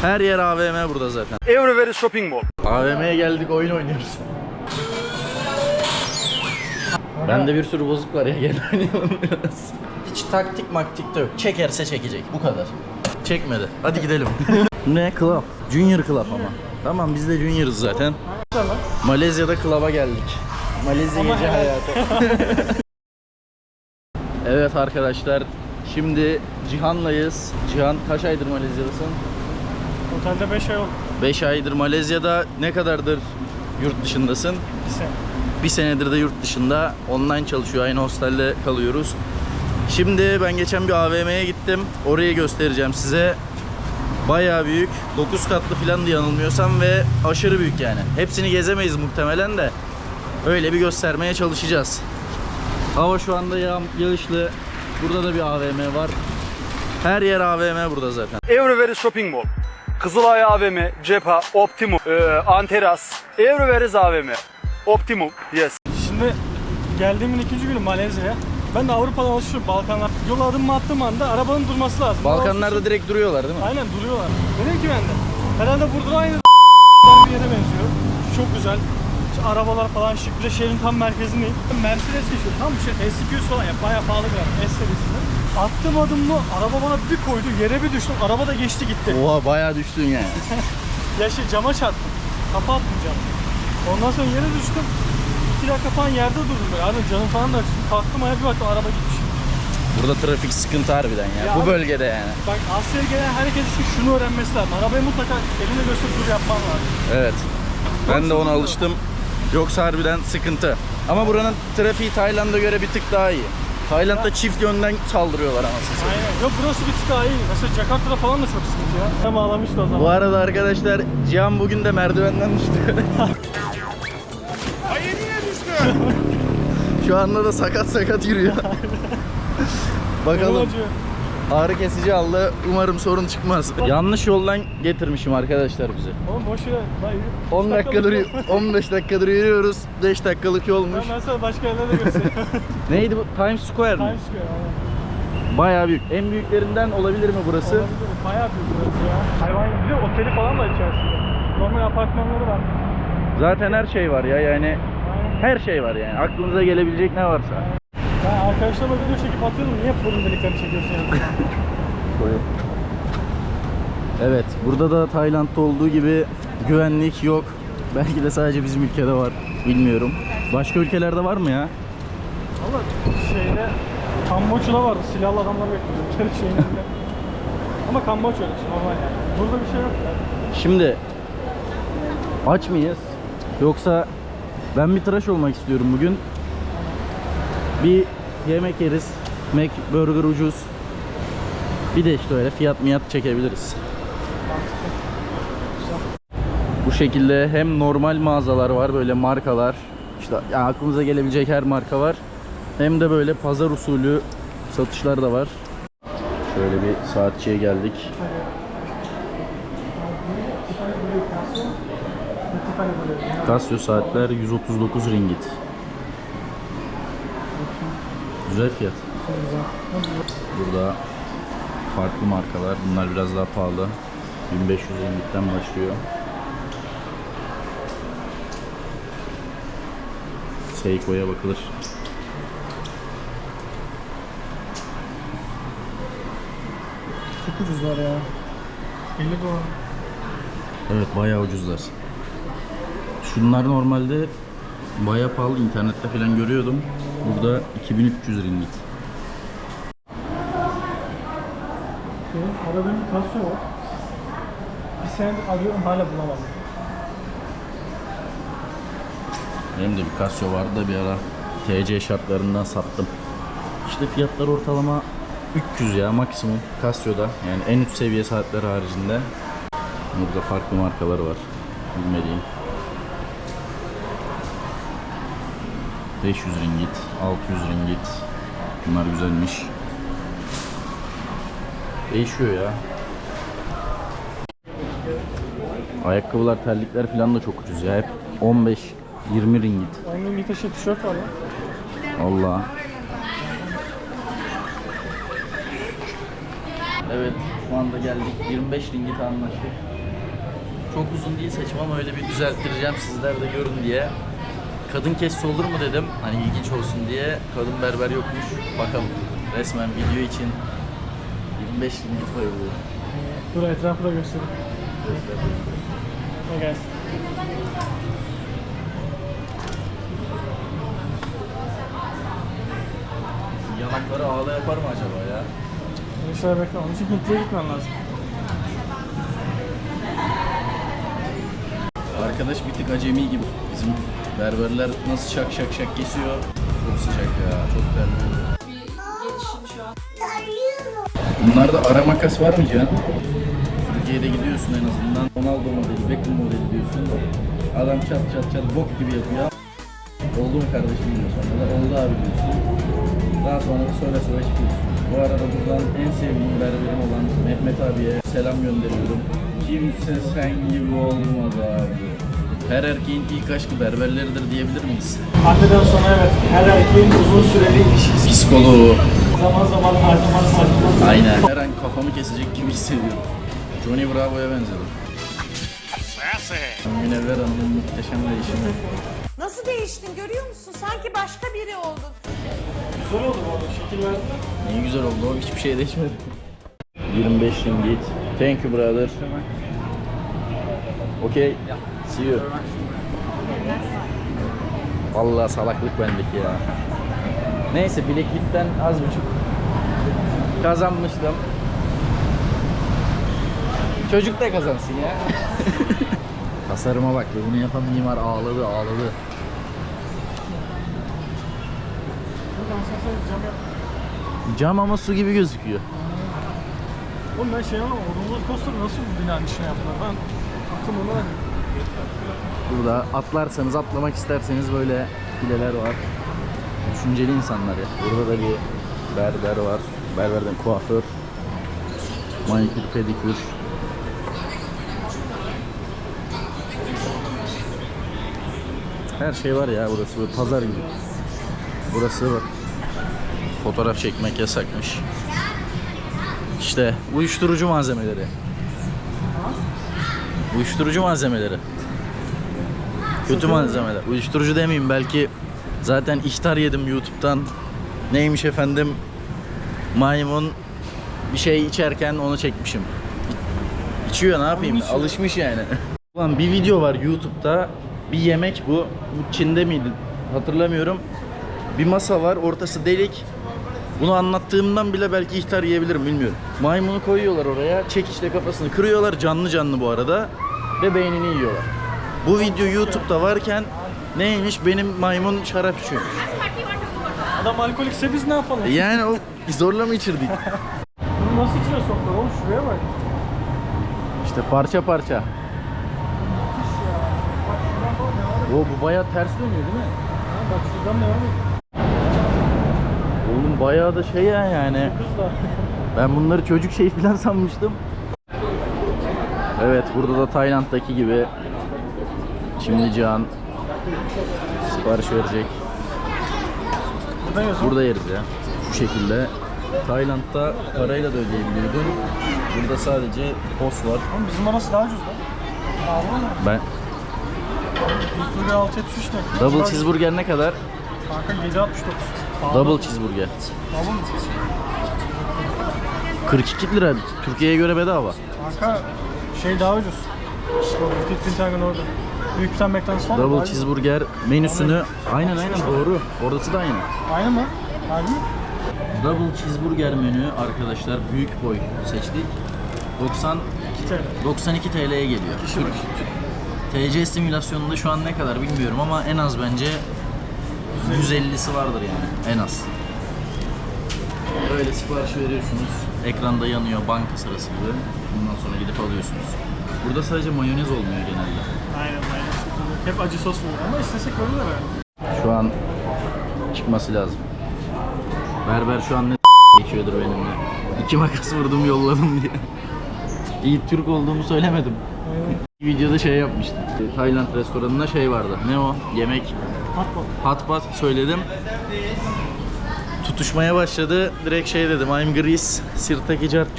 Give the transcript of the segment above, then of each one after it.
Her yer AVM burada zaten. Everywhere is shopping mall. AVM'ye geldik oyun oynuyoruz. Bende bir sürü bozuk var ya gel oynayalım biraz. Hiç taktik maktik de yok. Çekerse çekecek. Bu kadar. Çekmedi. Hadi gidelim. ne club? Junior club ama. Tamam biz de junior'ız zaten. Malezya'da club'a geldik. Malezya gece hayatı. evet arkadaşlar. Şimdi Cihan'layız. Cihan kaç aydır Malezya'dasın? Otelde 5 ay oldu. 5 aydır Malezya'da ne kadardır yurt dışındasın? Bir sene. Bir senedir de yurt dışında online çalışıyor. Aynı hostelde kalıyoruz. Şimdi ben geçen bir AVM'ye gittim. Orayı göstereceğim size. Bayağı büyük. 9 katlı falan diye yanılmıyorsam ve aşırı büyük yani. Hepsini gezemeyiz muhtemelen de. Öyle bir göstermeye çalışacağız. Hava şu anda yağ, yağışlı. Burada da bir AVM var. Her yer AVM burada zaten. Everywhere is shopping mall. Kızılay AVM, Cepha, Optimum, e, Anteras. Everywhere is AVM. Optimum, yes. Şimdi geldiğimin ikinci günü Malezya'ya. Ben de Avrupa'dan alışıyorum Balkanlar. Yola adım attığım anda arabanın durması lazım. Balkanlarda direkt duruyorlar değil mi? Aynen duruyorlar. Dedim ki ben de. Herhalde burada aynı bir yere benziyor. Çok güzel. İşte arabalar falan şık. Bir de şehrin tam merkezindeyim. Mercedes geçiyor. Tam bir şey S200 falan ya. Bayağı pahalı bir araba. S serisinde. Attım adımımı. Araba bana bir koydu. Yere bir düştüm. Araba da geçti gitti. Oha bayağı düştün yani. Ya şey cama çarptım. Kapı attım camı. Ondan sonra yere düştüm. İki dakika falan yerde durdum. Abi canım falan da acıdı. Kalktım ayağa bir baktım araba gitmiş. Burada trafik sıkıntı harbiden ya. Ya Bu abi- bölgede yani. Bak Asya'ya gelen herkes için şunu öğrenmesi lazım. Arabayı mutlaka eline gösterip dur yapman lazım. Evet. Ben de ona alıştım. Yoksa harbiden sıkıntı. Ama buranın trafiği Tayland'a göre bir tık daha iyi. Tayland'da çift yönden saldırıyorlar anasını satayım. Aynen. Yok burası bir tık daha iyi. Mesela Jakarta'da falan da çok sıkıntı ya. Tam ağlamıştı o zaman. Bu arada arkadaşlar Cihan bugün de merdivenden düştü. Şu anda da sakat sakat yürüyor. Bakalım. Ağrı kesici aldı. Umarım sorun çıkmaz. Yanlış yoldan getirmişim arkadaşlar bizi. Oğlum boş ver. Daha yürü. 10 Üç dakikadır yol. 15 dakikadır yürüyoruz. 5 dakikalık yolmuş. Ben sana başka yerlere de göstereyim. Neydi bu? Times Square mi? Times Square aynen. Bayağı büyük. En büyüklerinden olabilir mi burası? Olabilir. Bayağı büyük burası ya. Hayvan. Bir de oteli falan da içerisinde. Normal apartmanları var. Zaten her şey var ya yani Aynen. her şey var yani. Aklınıza gelebilecek ne varsa. Ben arkadaşlarıma video çekip atıyorum. Niye burun deliklerini çekiyorsun yani? Evet, burada da Tayland'da olduğu gibi güvenlik yok. Belki de sadece bizim ülkede var. Bilmiyorum. Başka ülkelerde var mı ya? Valla şeyde Kamboçya'da vardı. Silahlı adamlar bekliyor. Çelik şeyin önünde. Ama Kamboçya öyle normal yani. Burada bir şey yok. Yani. Şimdi aç mıyız? Yoksa ben bir tıraş olmak istiyorum bugün. Bir yemek yeriz. Mac burger ucuz. Bir de işte öyle fiyat miyat çekebiliriz. Bu şekilde hem normal mağazalar var böyle markalar. İşte ya aklınıza gelebilecek her marka var. Hem de böyle pazar usulü satışlar da var. Şöyle bir saatçiye geldik. Casio saatler 139 ringgit. Güzel fiyat. Burada farklı markalar. Bunlar biraz daha pahalı. 1500 ringgitten başlıyor. Seiko'ya bakılır. Çok ucuzlar ya. 50 dolar. Evet bayağı ucuzlar. Şunlar normalde bayağı pahalı internette falan görüyordum. Burada 2300 ringgit. Benim aradığım bir var. Bir senedir arıyorum hala bulamadım. Benim de bir Casio vardı da bir ara TC şartlarından sattım. İşte fiyatlar ortalama 300 ya maksimum Casio'da. Yani en üst seviye saatler haricinde. Burada farklı markaları var. Bilmediğim. 500 ringgit, 600 ringgit. Bunlar güzelmiş. Değişiyor ya. Ayakkabılar, terlikler falan da çok ucuz ya. Hep 15 20 ringgit. Aynı bir taşı tişört var ya. Allah. Evet, Şu anda geldik. 25 ringgit anlaştık. Çok uzun değil saçım ama öyle bir düzelttireceğim sizler de görün diye. Kadın kesse olur mu dedim. Hani ilginç olsun diye. Kadın berber yokmuş. Bakalım. Resmen video için 25 ringgit bayılıyor. Dur etrafı da göstereyim. Ne gelsin. Yanakları ağla yapar mı acaba ya? Şöyle bekle. Onun için Hintli'ye gitmen lazım. Arkadaş bir tık acemi gibi. Bizim berberler nasıl şak şak şak kesiyor. Çok sıcak ya. Çok terliyor. Bunlarda ara makas var mı Can? Türkiye'de gidiyorsun en azından. Ronaldo modeli, Beckham modeli diyorsun. Adam çat çat çat bok gibi yapıyor. Oldu mu kardeşim diyor sonra da oldu abi diyorsun. Daha sonra da söyle söyle çıkıyorsun. Bu arada buradan en sevdiğim berberim olan Mehmet abiye selam gönderiyorum. Kimse sen gibi olmaz abi. Her erkeğin ilk aşkı berberleridir diyebilir miyiz? Anneden sonra evet. Her erkeğin uzun süreli ilişkisi. Psikoloğu. Zaman zaman harcaman saçma. Aynen. Her an kafamı kesecek gibi hissediyorum. Johnny Bravo'ya benzedim. Münevver Hanım'ın muhteşem değişimi. Nasıl değiştin görüyor musun? Sanki başka biri oldun. Güzel oldu bu arada. Şekil verdi. İyi güzel oldu o hiçbir şey değişmedi. 25 ringgit. Thank you brother. Okay. See you. Vallahi salaklık bendeki ya. Neyse bileklikten az buçuk kazanmıştım. Çocuk da kazansın ya. Tasarıma bak be bunu yapan mimar ağladı ağladı. Cam ama su gibi gözüküyor. Oğlum ben şey. O roller coaster nasıl bu binanın içine yaptılar? Ben aklım ona. Burada atlarsanız atlamak isterseniz böyle fileler var. Düşünceli insanlar ya. Burada da bir berber var. Berberden kuaför. Manikür, pedikür. Her şey var ya burası böyle pazar gibi. Burası bak. Fotoğraf çekmek yasakmış. İşte uyuşturucu malzemeleri. Uyuşturucu malzemeleri. Kötü malzemeler. Uyuşturucu demeyeyim belki zaten ihtar yedim YouTube'dan. Neymiş efendim? Maymun bir şey içerken onu çekmişim. İçiyor ne yapayım? içiyor. Alışmış yani. Ulan bir video var YouTube'da. Bir yemek bu. Bu Çin'de miydi? Hatırlamıyorum. Bir masa var, ortası delik. Bunu anlattığımdan bile belki ihtar yiyebilirim bilmiyorum. Maymunu koyuyorlar oraya, çekiçle kafasını kırıyorlar canlı canlı bu arada ve beynini yiyorlar. Bu video YouTube'da varken neymiş benim maymun şarap içiyormuş. Adam alkolikse biz ne yapalım? Yani o zorla mı içirdik? Bunu nasıl içine soktular oğlum? Şuraya bak. İşte parça parça. O bu bayağı ters dönüyor değil mi? Ha, bak şuradan devam et. Bayağı da şey ya yani. Ben bunları çocuk şey falan sanmıştım. Evet burada da Tayland'daki gibi. Şimdi Can sipariş verecek. Burada yeriz ya. Şu şekilde. Tayland'da parayla da ödeyebiliyordun. Burada sadece POS var. Oğlum bizim arası daha ucuz lan. Ben İlk burger 6 73 ne? double cheeseburger ne kadar? Kanka 7 69. Pahalı. Double cheeseburger. Pahalı mı? 42 lira. Türkiye'ye göre bedava. Kanka şey daha ucuz. Pentagon orada. Büyük bir tane McDonald's var mı? Double cheeseburger menüsünü aynen aynen doğru. Orası da aynı. Aynı mı? Aynı mı? Double cheeseburger menü arkadaşlar büyük boy seçtik. 90 2 TL. 92 TL'ye geliyor. Başı. TC simülasyonunda şu an ne kadar bilmiyorum ama en az bence 150'si vardır yani en az. Böyle sipariş veriyorsunuz. Ekranda yanıyor banka sırası gibi. Bundan sonra gidip alıyorsunuz. Burada sadece mayonez olmuyor genelde. Aynen aynen. Hep acı sos var ama istesek verirler yani. Şu an çıkması lazım. Berber şu an ne geçiyordur benimle. İki makas vurdum yolladım diye. İyi Türk olduğumu söylemedim. Videoda şey yapmıştım. Tayland restoranında şey vardı. Ne o? Yemek. Hot pot. Söyledim. Tutuşmaya başladı. Direkt şey dedim. I'm Greece. Sirtaki cart.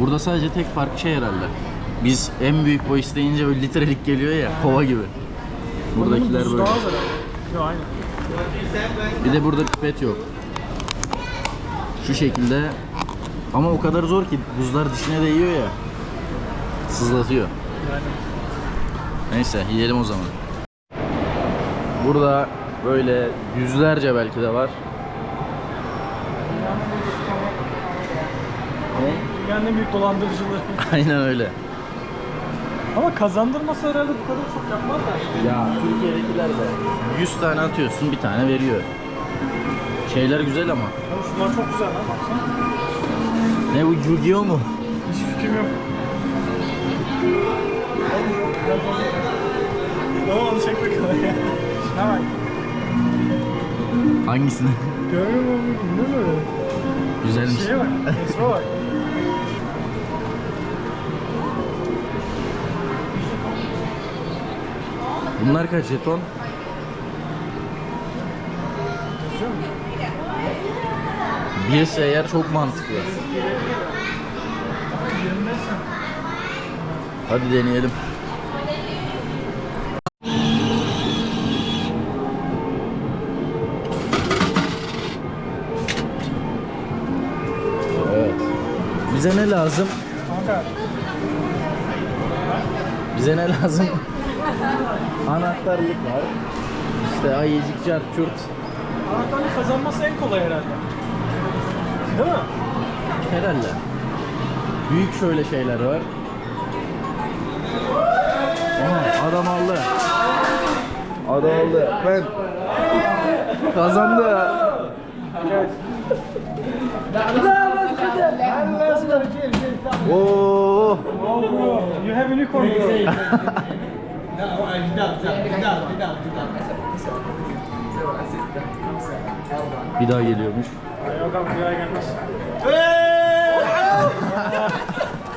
Burada sadece tek fark şey herhalde. Biz en büyük boy isteyince böyle litrelik geliyor ya, kova gibi. Buradakiler böyle. Yok aynen. Bir de burada pipet yok. Şu şekilde. Ama o kadar zor ki buzlar dişine değiyor ya. Sızlatıyor. Yani. Neyse yiyelim o zaman. Burada böyle yüzlerce belki de var. Dünyanın en büyük dolandırıcılığı. Aynen öyle. Ama kazandırması herhalde bu kadar çok yapmazlar. Ya Türkiye'dekiler de 100 tane atıyorsun bir tane veriyor. Şeyler güzel ama. Ama şunlar çok güzel lan baksana. Ne bu Yu-Gi-Oh mu? Hiç fikrim yok. Onu çek bakalım ya. Hangisini? Görüyor musun? Ne böyle? Güzelmiş. Şeye bak. Resme bak. Bunlar kaç jeton? Birse eğer çok mantıklı. 25 sen. Hadi deneyelim. Lazım? Bize ne lazım? Anahtarlık var. İşte ayıcık, çart, çurt. Anahtarlık kazanması en kolay herhalde. Değil mi? Herhalde. Büyük şöyle şeyler var. Aha, adam aldı. Adam aldı. Ben kazandı. Oo. You have unicorn bro. Bir daha geliyormuş. Yok abi gelmez.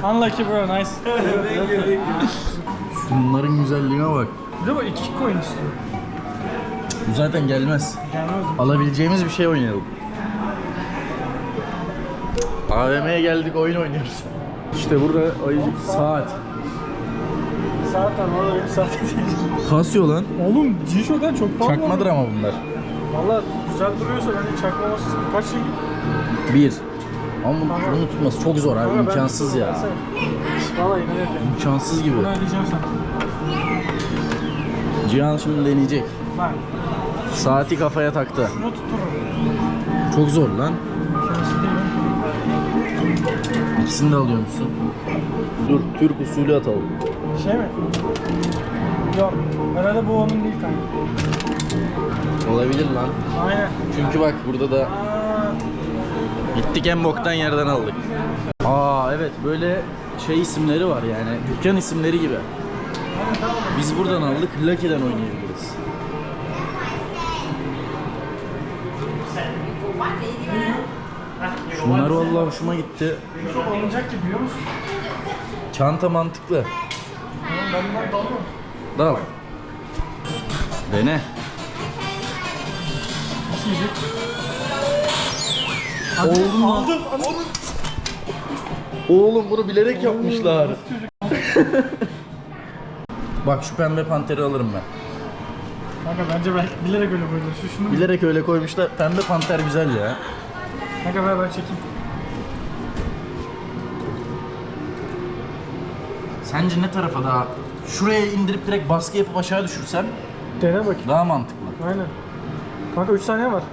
Unlucky bro, nice. Şunların güzelliğine bak. Bir de bu iki coin istiyor. Bu zaten gelmez. Gelmez mi? Alabileceğimiz bir şey oynayalım. AVM'ye geldik oyun oynuyoruz. İşte burada ayıcık saat. Saat var orada bir saat değil. Kasıyor lan. Oğlum G-Show'dan çok pahalı. Çakmadır ama bunlar. Valla güzel duruyorsa bence çakmaması kaç şey? Bir. Ama bunu, bunu tutması çok zor abi. İmkansız ya. Valla inanıyorum. İmkansız gibi. Bunu ödeyeceğim sana. Cihan şimdi deneyecek. Bak Saati kafaya taktı. şunu tuturum. Çok zor lan. Değil. İkisini de alıyor musun? Dur, Türk usulü atalım. Şey mi? Yok. Herhalde bu onun değil kanka. Olabilir lan. Aynen. Çünkü bak burada da Aa, gittik en boktan yerden aldık. Aa evet böyle şey isimleri var yani. Dükkan isimleri gibi. Biz buradan aldık. Lucky'den oynayabiliriz. Şunlar vallahi hoşuma gitti. Çok alınacak gibi biliyor musun? Çanta mantıklı. Oğlum ben bundan dalmam. Dal. Dene. Nasıl yiyecek? Oldum lan. Aldım. Aldım. Oğlum bunu bilerek yapmışlar. Bak şu pembe panteri alırım ben. Kanka bence belki bilerek öyle koydular. Şu şunu Bilerek öyle koymuşlar. Pembe panter güzel ya. Kanka ver ben çekeyim. Sence ne tarafa daha? Şuraya indirip direkt baskı yapıp aşağı düşürsem Dene bakayım. daha mantıklı. Aynen. Kanka 3 saniye var.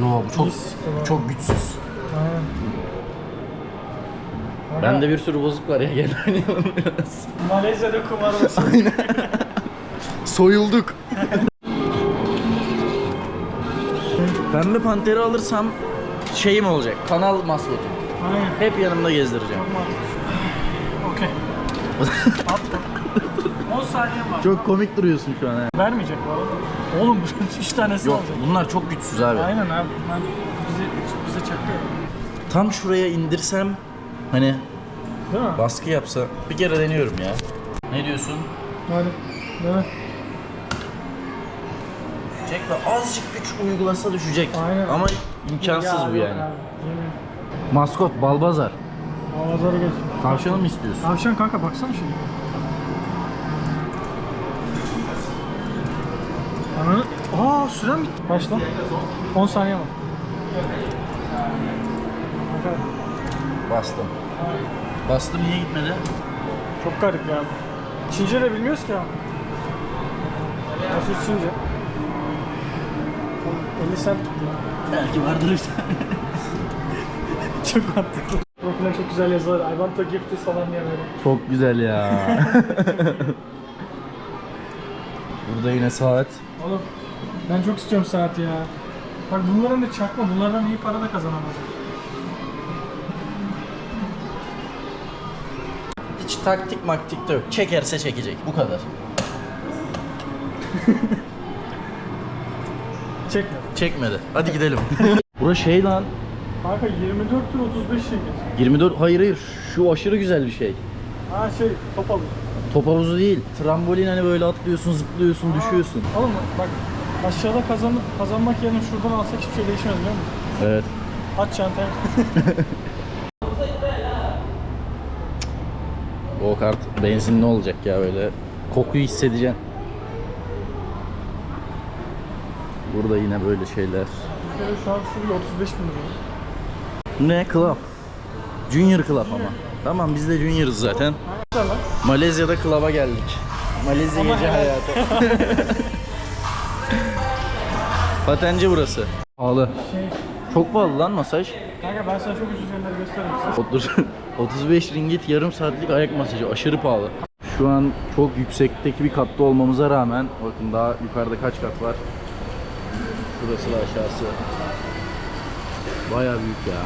Yo bu çok çok güçsüz. Aynen. Kanka, Bende bir sürü bozuk var ya gel oynayalım biraz. Malezya'da kumar olsun. Soyulduk. Pembe panteri alırsam şeyim olacak. Kanal maskotu. Aynen. Hep yanımda gezdireceğim. Okey. Attım. 10 saniye var. Çok komik duruyorsun şu an ha. Vermeyecek bu arada. Oğlum 3 tanesi Yok alacak. bunlar çok güçsüz abi. Aynen abi. Bunlar bize, bize çakıyor. Tam şuraya indirsem hani Değil mi? baskı yapsa bir kere deniyorum ya. Ne diyorsun? Hadi. Değil mi? Çek ve azıcık güç uygulasa düşecek. Aynen. Ama imkansız Ya bu yani. Maskot, balbazar. Ağızları geç. Tavşanı mı istiyorsun? Tavşan kanka baksana şimdi. Ananı... Aa süren bitti. Kaç lan? 10 saniye var. Kanka, Bastım. Bastım niye gitmedi? çok garip ya. Çince de bilmiyoruz ki abi. Nasıl Çince? Oğlum, 50 sent tuttu ya. Belki vardır işte. Çok mantıklı. Profile çok güzel yazılar. I want to give this falan diye böyle. Çok güzel ya. Burada yine saat. Oğlum ben çok istiyorum saat ya. Bak bunların da çakma. Bunlardan iyi para da kazanamaz. Hiç taktik maktik de yok. Çekerse çekecek. Bu kadar. Çekme. Çekmedi. Hadi gidelim. Bura şey lan. Kanka 24 lira 35 şey 24 hayır hayır şu aşırı güzel bir şey. Ha şey top alıyor. Top havuzu değil. Trambolin hani böyle atlıyorsun, zıplıyorsun, düşüyorsun. Oğlum bak aşağıda kazanıp kazanmak yerine şuradan alsak hiçbir şey değişmez biliyor musun? Evet. At çantaya. O kart benzinli olacak ya böyle. Kokuyu hissedeceksin. Burada yine böyle şeyler. Türkiye'de şu an bile 35 bin lira. Ne? Club. Junior Club ama. Tamam biz de Junior'ız zaten. Malezya'da club'a geldik. Malezya Ama gece helal. hayatı. Patenci burası. Pahalı. Şey, Çok pahalı lan masaj. kanka ben sana çok ucuz yerleri gösteririm size. 30 35 ringgit yarım saatlik ayak masajı aşırı pahalı. Şu an çok yüksekteki bir katta olmamıza rağmen bakın daha yukarıda kaç kat var. Burası da aşağısı. Bayağı büyük ya.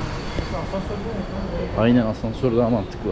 Aynen asansör daha mantıklı.